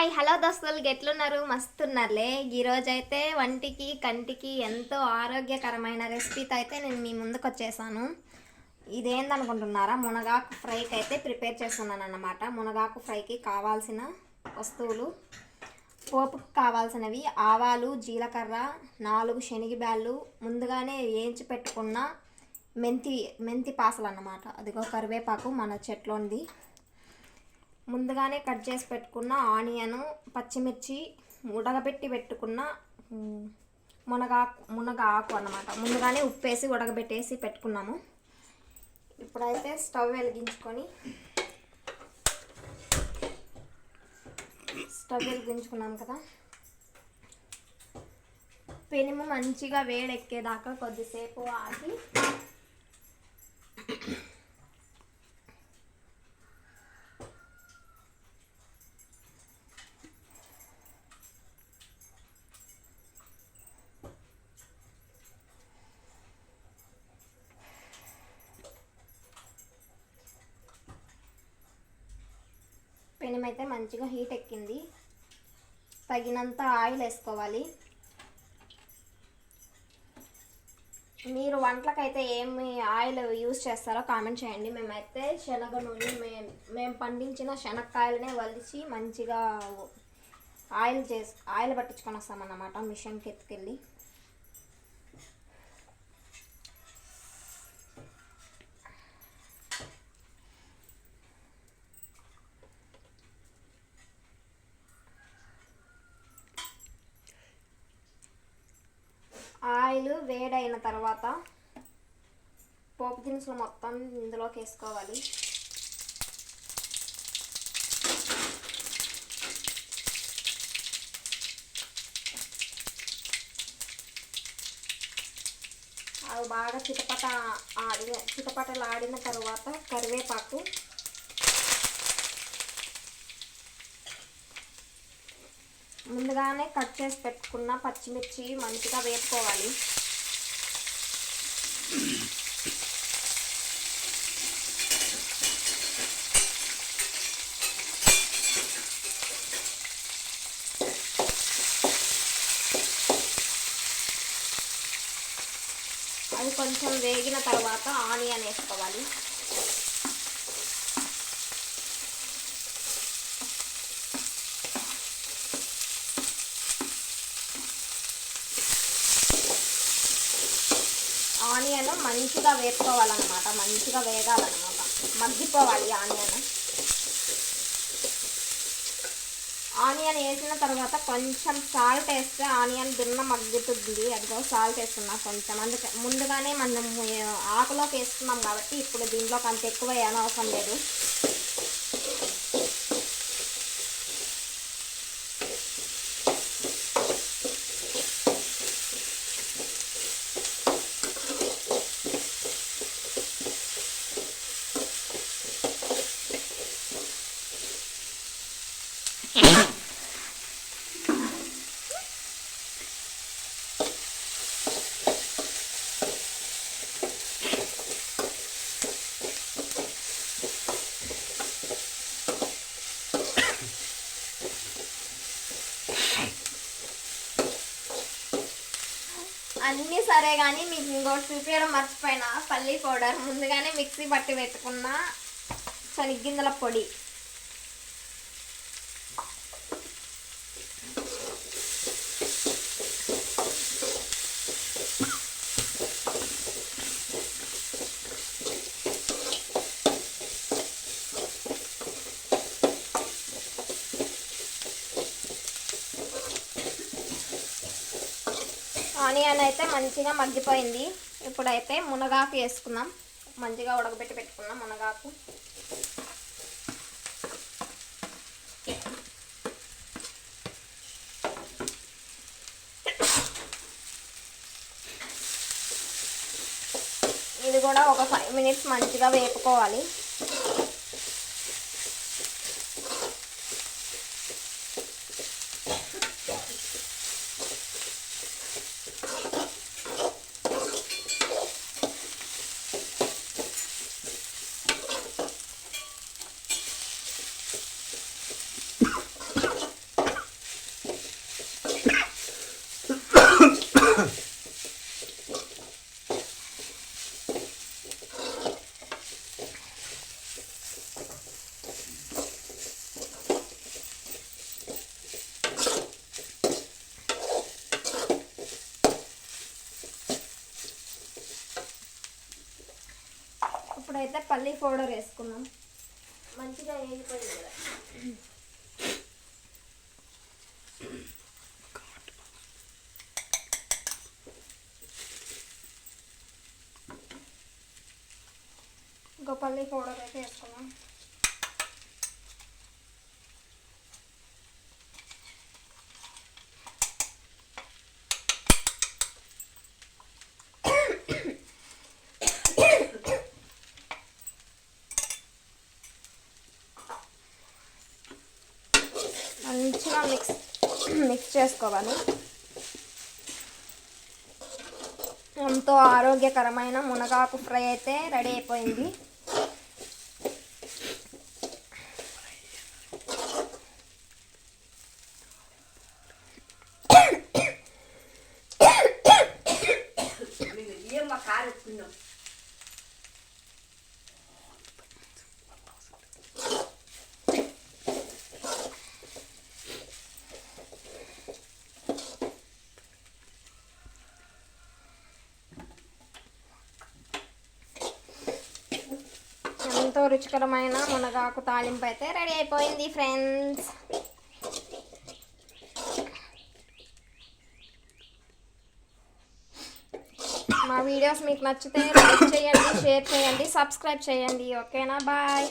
Hi hello దోస్తులు ఎట్లున్నారు మస్తున్నారులే. ఈరోజైతే వంటికి కంటికి ఎంతో ఆరోగ్యకరమైన రెసిపీతో అయితే నేను మీ ముందుకు వచ్చేసాను ఇదేందనుకుంటున్నారా? మునగాకు ఫ్రైకి అయితే ప్రిపేర్ చేస్తున్నాను అన్నమాట మునగాకు ఫ్రైకి కావాల్సిన వస్తువులు పోపుకు కావాల్సినవి ఆవాలు జీలకర్ర నాలుగు శనగబ్యాళ్ళు ముందుగానే వేయించి పెట్టుకున్న మెంతి మెంతి పాసలు అన్నమాట అదిగో కరివేపాకు మన చెట్లోంది ముందుగానే కట్ చేసి పెట్టుకున్న ఆనియను పచ్చిమిర్చి ఉడకబెట్టి పెట్టుకున్న మునగాకు మునగ ఆకు అనమాట ముందుగానే ఉప్పేసి ఉడకబెట్టేసి పెట్టుకున్నాము. ఇప్పుడైతే స్టవ్ వెలిగించుకొని స్టవ్ వెలిగించుకున్నాం కదా. పెనుము మంచిగా వేడెక్కేదాకా కొద్దిసేపు ఆగి అయితే మంచిగా హీట్ ఎక్కింది. తగినంత ఆయిల్ వేసుకోవాలి. మీరు వంటలకైతే ఏమి ఆయిల్ యూస్ చేస్తారో కామెంట్ చేయండి. మేమైతే శనగ నూనె మేము మేము పండించిన శనక్కాయలనే వలిచి మంచిగా ఆయిల్ చేసి ఆయిల్ పట్టించుకొని వస్తామన్నమాట మిషన్కి ఎత్తుకెళ్ళి ఆయిల్ అయిన తర్వాత పోపు దినుసులు మొత్తం ఇందులోకి వేసుకోవాలి. అవి బాగా చిటపట ఆడిన చిటపటలు ఆడిన తర్వాత కరివేపాకు. ముందుగానే కట్ చేసి పెట్టుకున్న పచ్చిమిర్చి మంచిగా వేపుకోవాలి. అది కొంచెం వేగిన తర్వాత ఆనియన్ వేసుకోవాలి. ఆనియన్ మంచిగా వేసుకోవాలన్నమాట మంచిగా వేగాలన్నమాట. మగ్గిపోవాలి ఆనియన్. ఆనియన్ వేసిన తర్వాత కొంచెం సాల్ట్ వేస్తే ఆనియన్ దున్న మగ్గుతుంది. అదిగో సాల్ట్ వేస్తున్నా కొంచెం. అందుకే ముందుగానే మనం ఆకులోకి వేస్తున్నాం కాబట్టి ఇప్పుడు దీంట్లోకి అంత ఎక్కువ వేయనవసరం లేదు. అన్నీ సరే కానీ మీకు ఇంకోటి చూపించడం మర్చిపోయినా పల్లీ పౌడర్ ముందుగానే మిక్సీ పట్టి పెట్టుకున్న శనగ్గింజల పొడి. ఆనియన్ అయితే మంచిగా మగ్గిపోయింది. ఇప్పుడైతే మునగాకు వేసుకుందాం. మంచిగా ఉడకబెట్టి పెట్టుకున్నాం మునగాకు. ఇది కూడా ఒక ఫైవ్ మినిట్స్ మంచిగా వేపుకోవాలి. ఇప్పుడైతే పల్లి పౌడర్ వేసుకున్నాం మంచిగా వేగిపోయింది కదా. ఇంకో పల్లి పౌడర్ అయితే వేసుకున్నాం మంచిగా మిక్స్ మిక్స్ చేసుకోవాలి. ఎంతో ఆరోగ్యకరమైన మునగాకు ఫ్రై అయితే రెడీ అయిపోయింది. ఏమ్మా కారు ఎంతో రుచికరమైన మునగాకు తాలింపు అయితే రెడీ అయిపోయింది ఫ్రెండ్స్ మా వీడియోస్ మీకు నచ్చితే లైక్ చేయండి షేర్ చేయండి సబ్స్క్రైబ్ చేయండి. ఓకేనా బాయ్